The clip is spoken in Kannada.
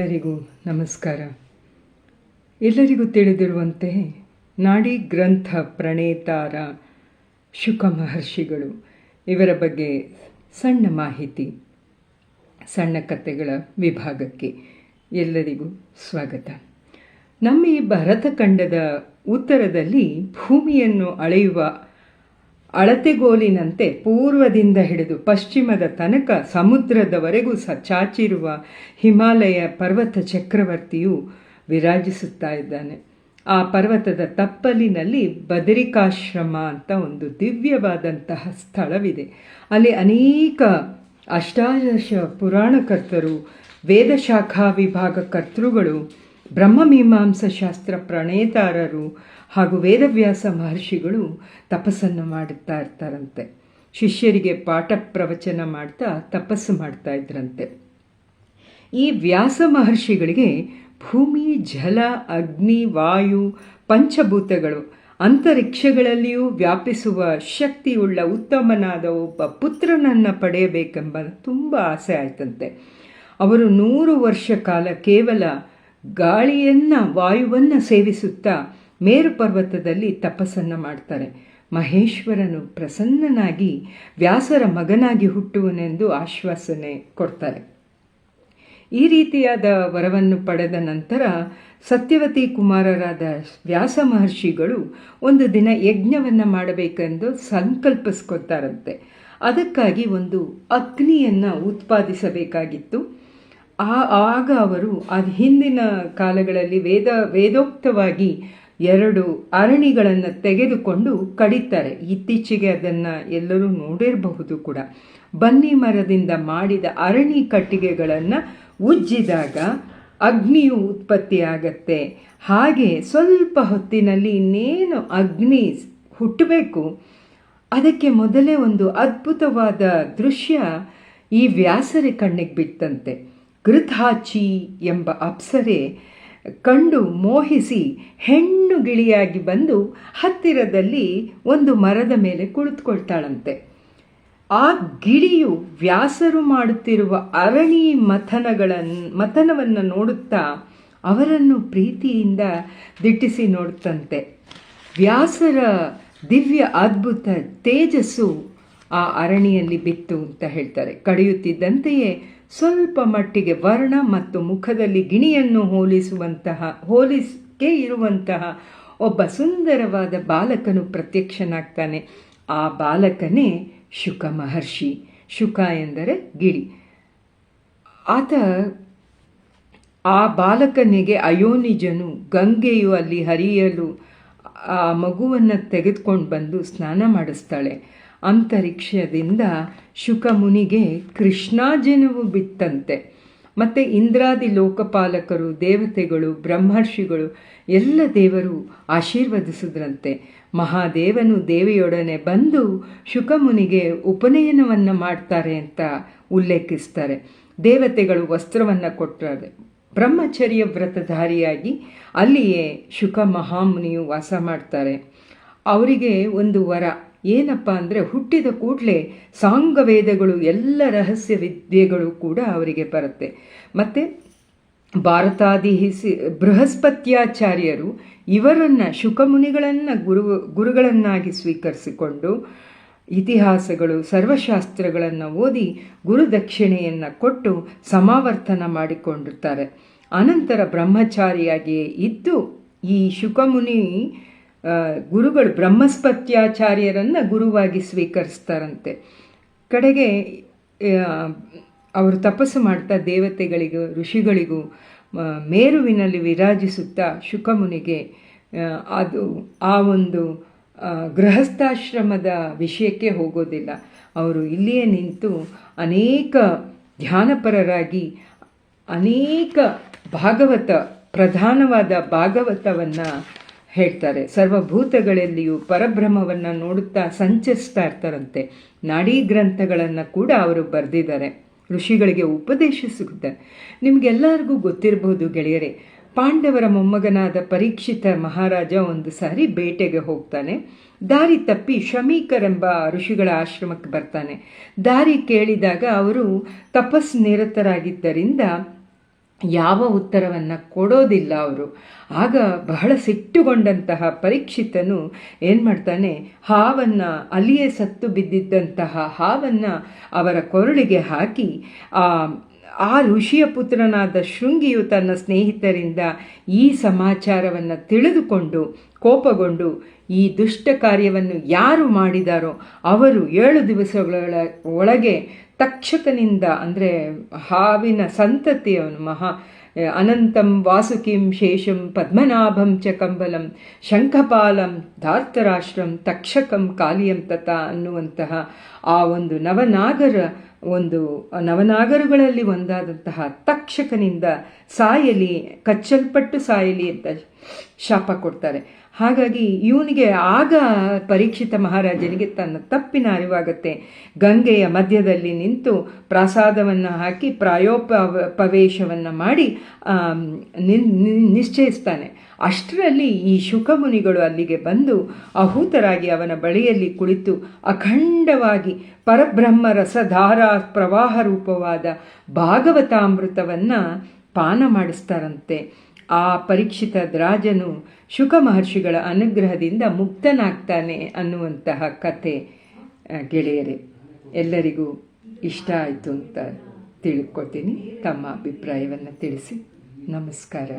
ಎಲ್ಲರಿಗೂ ನಮಸ್ಕಾರ. ಎಲ್ಲರಿಗೂ ತಿಳಿದಿರುವಂತೆ ನಾಡಿ ಗ್ರಂಥ ಪ್ರಣೇತಾರ ಶುಕ ಮಹರ್ಷಿಗಳು. ಇವರ ಬಗ್ಗೆ ಸಣ್ಣ ಮಾಹಿತಿ. ಸಣ್ಣ ಕಥೆಗಳ ವಿಭಾಗಕ್ಕೆ ಎಲ್ಲರಿಗೂ ಸ್ವಾಗತ. ನಮ್ಮ ಈ ಭರತಖಂಡದ ಉತ್ತರದಲ್ಲಿ ಭೂಮಿಯನ್ನು ಅಳೆಯುವ ಅಳತೆಗೋಲಿನಂತೆ ಪೂರ್ವದಿಂದ ಹಿಡಿದು ಪಶ್ಚಿಮದ ತನಕ ಸಮುದ್ರದವರೆಗೂ ಸ ಚಾಚಿರುವ ಹಿಮಾಲಯ ಪರ್ವತ ಚಕ್ರವರ್ತಿಯು ವಿರಾಜಿಸುತ್ತಾ ಇದ್ದಾನೆ. ಆ ಪರ್ವತದ ತಪ್ಪಲಿನಲ್ಲಿ ಬದರಿಕಾಶ್ರಮ ಅಂತ ಒಂದು ದಿವ್ಯವಾದಂತಹ ಸ್ಥಳವಿದೆ. ಅಲ್ಲಿ ಅನೇಕ ಅಷ್ಟಾದಶ ಪುರಾಣಕರ್ತರು, ವೇದಶಾಖಾ ವಿಭಾಗ ಕರ್ತೃಗಳು ಬ್ರಹ್ಮಮೀಮಾಂಸ ಶಾಸ್ತ್ರ ಪ್ರಣೇತಾರರು ಹಾಗೂ ವೇದವ್ಯಾಸ ಮಹರ್ಷಿಗಳು ತಪಸ್ಸನ್ನು ಮಾಡುತ್ತಾ ಇರ್ತಾರಂತೆ. ಶಿಷ್ಯರಿಗೆ ಪಾಠ ಪ್ರವಚನ ಮಾಡ್ತಾ ತಪಸ್ಸು ಮಾಡ್ತಾ ಇದ್ರಂತೆ. ಈ ವ್ಯಾಸ ಮಹರ್ಷಿಗಳಿಗೆ ಭೂಮಿ, ಜಲ, ಅಗ್ನಿ, ವಾಯು, ಪಂಚಭೂತಗಳು, ಅಂತರಿಕ್ಷಗಳಲ್ಲಿಯೂ ವ್ಯಾಪಿಸುವ ಶಕ್ತಿಯುಳ್ಳ ಉತ್ತಮನಾದ ಒಬ್ಬ ಪುತ್ರನನ್ನು ಪಡೆಯಬೇಕೆಂಬ ತುಂಬ ಆಸೆ ಆಯ್ತಂತೆ. ಅವರು ನೂರು ವರ್ಷ ಕಾಲ ಕೇವಲ ಗಾಳಿಯನ್ನು, ವಾಯುವನ್ನು ಸೇವಿಸುತ್ತಾ ಮೇರು ಪರ್ವತದಲ್ಲಿ ತಪಸ್ಸನ್ನು ಮಾಡ್ತಾರೆ. ಮಹೇಶ್ವರನು ಪ್ರಸನ್ನನಾಗಿ ವ್ಯಾಸರ ಮಗನಾಗಿ ಹುಟ್ಟುವನೆಂದು ಆಶ್ವಾಸನೆ ಕೊಡ್ತಾರೆ. ಈ ರೀತಿಯಾದ ವರವನ್ನು ಪಡೆದ ನಂತರ ಸತ್ಯವತಿ ಕುಮಾರರಾದ ವ್ಯಾಸ ಮಹರ್ಷಿಗಳು ಒಂದು ದಿನ ಯಜ್ಞವನ್ನು ಮಾಡಬೇಕೆಂದು ಸಂಕಲ್ಪಿಸ್ಕೊತಾರಂತೆ. ಅದಕ್ಕಾಗಿ ಒಂದು ಅಗ್ನಿಯನ್ನು ಉತ್ಪಾದಿಸಬೇಕಾಗಿತ್ತು. ಆ ಆಗ ಅವರು ಅದು ಹಿಂದಿನ ಕಾಲಗಳಲ್ಲಿ ವೇದ, ವೇದೋಕ್ತವಾಗಿ ಎರಡು ಅರಣಿಗಳನ್ನು ತೆಗೆದುಕೊಂಡು ಕಡಿತಾರೆ. ಇತ್ತೀಚೆಗೆ ಅದನ್ನು ಎಲ್ಲರೂ ನೋಡಿರಬಹುದು ಕೂಡ. ಬನ್ನಿ ಮರದಿಂದ ಮಾಡಿದ ಅರಣಿ ಕಟ್ಟಿಗೆಗಳನ್ನು ಉಜ್ಜಿದಾಗ ಅಗ್ನಿಯು ಉತ್ಪತ್ತಿಯಾಗತ್ತೆ ಹಾಗೆ ಸ್ವಲ್ಪ ಹೊತ್ತಿನಲ್ಲಿ ಇನ್ನೇನು ಅಗ್ನಿ ಹುಟ್ಟಬೇಕು? ಅದಕ್ಕೆ ಮೊದಲೇ ಒಂದು ಅದ್ಭುತವಾದ ದೃಶ್ಯ ಈ ವ್ಯಾಸರೆ ಕಣ್ಣಿಗೆ ಬಿತ್ತಂತೆ. ಗೃಧಾಚಿ ಎಂಬ ಅಪ್ಸರೆ ಕಂಡು ಮೋಹಿಸಿ ಹೆಣ್ಣು ಗಿಳಿಯಾಗಿ ಬಂದು ಹತ್ತಿರದಲ್ಲಿ ಒಂದು ಮರದ ಮೇಲೆ ಕುಳಿತುಕೊಳ್ತಾಳಂತೆ. ಆ ಗಿಳಿಯು ವ್ಯಾಸರು ಮಾಡುತ್ತಿರುವ ಅರಣಿ ಮಥನಗಳನ್ನು ಮಥನವನ್ನು ನೋಡುತ್ತಾ ಅವರನ್ನು ಪ್ರೀತಿಯಿಂದ ದಿಟ್ಟಿಸಿ ನೋಡುತ್ತಂತೆ. ವ್ಯಾಸರ ದಿವ್ಯ ಅದ್ಭುತ ತೇಜಸ್ಸು ಆ ಅರಣಿಯಲ್ಲಿ ಬಿತ್ತು ಅಂತ ಹೇಳ್ತಾರೆ. ಕಡಿಯುತ್ತಿದ್ದಂತೆಯೇ ಸ್ವಲ್ಪ ಮಟ್ಟಿಗೆ ವರ್ಣ ಮತ್ತು ಮುಖದಲ್ಲಿ ಗಿಣಿಯನ್ನು ಹೋಲಿಸುವಂತಹ ಹೋಲಿಸಕ್ಕೆ ಇರುವಂತಹ ಒಬ್ಬ ಸುಂದರವಾದ ಬಾಲಕನು ಪ್ರತ್ಯಕ್ಷನಾಗ್ತಾನೆ. ಆ ಬಾಲಕನೇ ಶುಕ ಮಹರ್ಷಿ. ಶುಕ ಎಂದರೆ ಗಿಳಿ. ಆತ ಆ ಬಾಲಕನಿಗೆ ಅಯೋನಿಜನು, ಗಂಗೆಯು ಅಲ್ಲಿ ಹರಿಯಲು ಆ ಮಗುವನ್ನು ತೆಗೆದುಕೊಂಡು ಬಂದು ಸ್ನಾನ ಮಾಡಿಸ್ತಾಳೆ. ಅಂತರಿಕ್ಷದಿಂದ ಶುಕಮುನಿಗೆ ಕೃಷ್ಣಾಜನವು ಬಿತ್ತಂತೆ. ಮತ್ತು ಇಂದ್ರಾದಿ ಲೋಕಪಾಲಕರು, ದೇವತೆಗಳು, ಬ್ರಹ್ಮರ್ಷಿಗಳು ಎಲ್ಲ ದೇವರು ಆಶೀರ್ವದಿಸಿದ್ರಂತೆ. ಮಹಾದೇವನು ದೇವಿಯೊಡನೆ ಬಂದು ಶುಕಮುನಿಗೆ ಉಪನಯನವನ್ನು ಮಾಡ್ತಾರೆ ಅಂತ ಉಲ್ಲೇಖಿಸ್ತಾರೆ. ದೇವತೆಗಳು ವಸ್ತ್ರವನ್ನು ಕೊಟ್ಟರೆ ಬ್ರಹ್ಮಚರ್ಯ ವ್ರತಧಾರಿಯಾಗಿ ಅಲ್ಲಿಯೇ ಶುಕ ಮಹಾಮುನಿಯು ವಾಸ ಮಾಡ್ತಾರೆ. ಅವರಿಗೆ ಒಂದು ವರ. ಏನಪ್ಪ ಅಂದರೆ ಹುಟ್ಟಿದ ಕೂಡಲೇ ಸಾಂಗವೇದಗಳು ಎಲ್ಲ ರಹಸ್ಯ ವಿದ್ಯೆಗಳು ಕೂಡ ಅವರಿಗೆ ಬರುತ್ತೆ. ಮತ್ತು ಭಾರತಾದಿ ಬೃಹಸ್ಪತ್ಯಾಚಾರ್ಯರು ಇವರನ್ನು ಶುಕಮುನಿಗಳನ್ನು ಗುರು ಗುರುಗಳನ್ನಾಗಿ ಸ್ವೀಕರಿಸಿಕೊಂಡು ಇತಿಹಾಸಗಳು, ಸರ್ವಶಾಸ್ತ್ರಗಳನ್ನು ಓದಿ ಗುರುದಕ್ಷಿಣೆಯನ್ನು ಕೊಟ್ಟು ಸಮಾವರ್ತನ ಮಾಡಿಕೊಂಡಿರ್ತಾರೆ. ಅನಂತರ ಬ್ರಹ್ಮಚಾರಿಯಾಗಿಯೇ ಇದ್ದು ಈ ಶುಕಮುನಿ ಗುರುಗಳು ಬ್ರಹ್ಮಸ್ಪತ್ಯಾಚಾರ್ಯರನ್ನು ಗುರುವಾಗಿ ಸ್ವೀಕರಿಸ್ತಾರಂತೆ. ಕಡೆಗೆ ಅವರು ತಪಸ್ಸು ಮಾಡ್ತಾ ದೇವತೆಗಳಿಗೂ, ಋಷಿಗಳಿಗೂ ಮೇರುವಿನಲ್ಲಿ ವಿರಾಜಿಸುತ್ತಾ ಶುಕಮುನಿಗೆ ಅದು ಆ ಒಂದು ಗೃಹಸ್ಥಾಶ್ರಮದ ವಿಷಯಕ್ಕೆ ಹೋಗೋದಿಲ್ಲ. ಅವರು ಇಲ್ಲಿಯೇ ನಿಂತು ಅನೇಕ ಧ್ಯಾನಪರರಾಗಿ ಅನೇಕ ಭಾಗವತ, ಪ್ರಧಾನವಾದ ಭಾಗವತವನ್ನು ಹೇಳ್ತಾರೆ, ಸರ್ವಭೂತಗಳಲ್ಲಿಯೂ ಪರಬ್ರಹ್ಮವನ್ನು ನೋಡುತ್ತಾ ಸಂಚರಿಸ್ತಾ ಇರ್ತಾರಂತೆ ನಾಡಿ ಗ್ರಂಥಗಳನ್ನು ಕೂಡ ಅವರು ಬರೆದಿದ್ದಾರೆ. ಋಷಿಗಳಿಗೆ ಉಪದೇಶ ಸಿಗುತ್ತೆ ನಿಮಗೆಲ್ಲರಿಗೂ ಗೊತ್ತಿರಬಹುದು ಗೆಳೆಯರೇ, ಪಾಂಡವರ ಮೊಮ್ಮಗನಾದ ಪರೀಕ್ಷಿತ ಮಹಾರಾಜ ಒಂದು ಸಾರಿ ಬೇಟೆಗೆ ಹೋಗ್ತಾನೆ. ದಾರಿ ತಪ್ಪಿ ಶಮೀಕರೆಂಬ ಋಷಿಗಳ ಆಶ್ರಮಕ್ಕೆ ಬರ್ತಾನೆ. ದಾರಿ ಕೇಳಿದಾಗ ಅವರು ತಪಸ್ ನಿರತರಾಗಿದ್ದರಿಂದ ಯಾವ ಉತ್ತರವನ್ನು ಕೊಡೋದಿಲ್ಲ ಅವರು. ಆಗ ಬಹಳ ಸಿಟ್ಟುಗೊಂಡಂತಹ ಪರೀಕ್ಷಿತನು ಏನು ಮಾಡ್ತಾನೆ? ಹಾವನ್ನು ಅಲ್ಲಿಯೇ ಸತ್ತು ಬಿದ್ದಿದ್ದಂತಹ ಹಾವನ್ನು ಅವರ ಕೊರಳಿಗೆ ಹಾಕಿ ಆ ಋಷಿಯ ಪುತ್ರನಾದ ಶೃಂಗಿಯು ತನ್ನ ಸ್ನೇಹಿತರಿಂದ ಈ ಸಮಾಚಾರವನ್ನು ತಿಳಿದುಕೊಂಡು ಕೋಪಗೊಂಡು ಈ ದುಷ್ಟ ಕಾರ್ಯವನ್ನು ಯಾರು ಮಾಡಿದಾರೋ ಅವರು ಏಳು ದಿವಸಗಳ ಒಳಗೆ ತಕ್ಷಕನಿಂದ ಅಂದರೆ ಹಾವಿನ ಸಂತತಿಯವನು ಮಹಾ ಅನಂತಂ ವಾಸುಕಿಂ ಶೇಷಂ ಪದ್ಮನಾಭಂ ಚ ಕಂಬಲಂ ಶಂಖಪಾಲಂ ಧಾರ್ತರಾಷ್ಟ್ರಂ ತಕ್ಷಕಂ ಕಾಲಿಯಂ ತಥಾ ಅನ್ನುವಂತಹ ಆ ಒಂದು ನವನಾಗರ ಒಂದು ನವನಾಗರುಗಳಲ್ಲಿ ಒಂದಾದಂತಹ ತಕ್ಷಕನಿಂದ ಸಾಯಲಿ, ಕಚ್ಚಲ್ಪಟ್ಟು ಸಾಯಲಿ ಅಂತ ಶಾಪ ಕೊಡ್ತಾರೆ. ಹಾಗಾಗಿ ಇವನಿಗೆ ಆಗ ಪರೀಕ್ಷಿತ ಮಹಾರಾಜನಿಗೆ ತನ್ನ ತಪ್ಪಿನ ಅರಿವಾಗತ್ತೆ. ಗಂಗೆಯ ಮಧ್ಯದಲ್ಲಿ ನಿಂತು ಪ್ರಾಸಾದವನ್ನು ಹಾಕಿ ಪ್ರಾಯೋಪವೇಶವನ್ನು ಮಾಡಿ ನಿಶ್ಚಯಿಸ್ತಾನೆ. ಅಷ್ಟರಲ್ಲಿ ಈ ಶುಕಮುನಿಗಳು ಅಲ್ಲಿಗೆ ಬಂದು ಅಹೂತರಾಗಿ ಅವನ ಬಳಿಯಲ್ಲಿ ಕುಳಿತು ಅಖಂಡವಾಗಿ ಪರಬ್ರಹ್ಮ ರಸಧಾರಾ ಪ್ರವಾಹ ರೂಪವಾದ ಭಾಗವತಾಮೃತವನ್ನು ಪಾನ ಮಾಡಿಸ್ತಾರಂತೆ. ಆ ಪರೀಕ್ಷಿತ ರಾಜನು ಶುಕ ಮಹರ್ಷಿಗಳ ಅನುಗ್ರಹದಿಂದ ಮುಕ್ತನಾಗ್ತಾನೆ ಅನ್ನುವಂತಹ ಕತೆ ಗೆಳೆಯರೇ, ಎಲ್ಲರಿಗೂ ಇಷ್ಟ ಆಯಿತು ಅಂತ ತಿಳ್ಕೊತೀನಿ. ತಮ್ಮ ಅಭಿಪ್ರಾಯವನ್ನು ತಿಳಿಸಿ. ನಮಸ್ಕಾರ.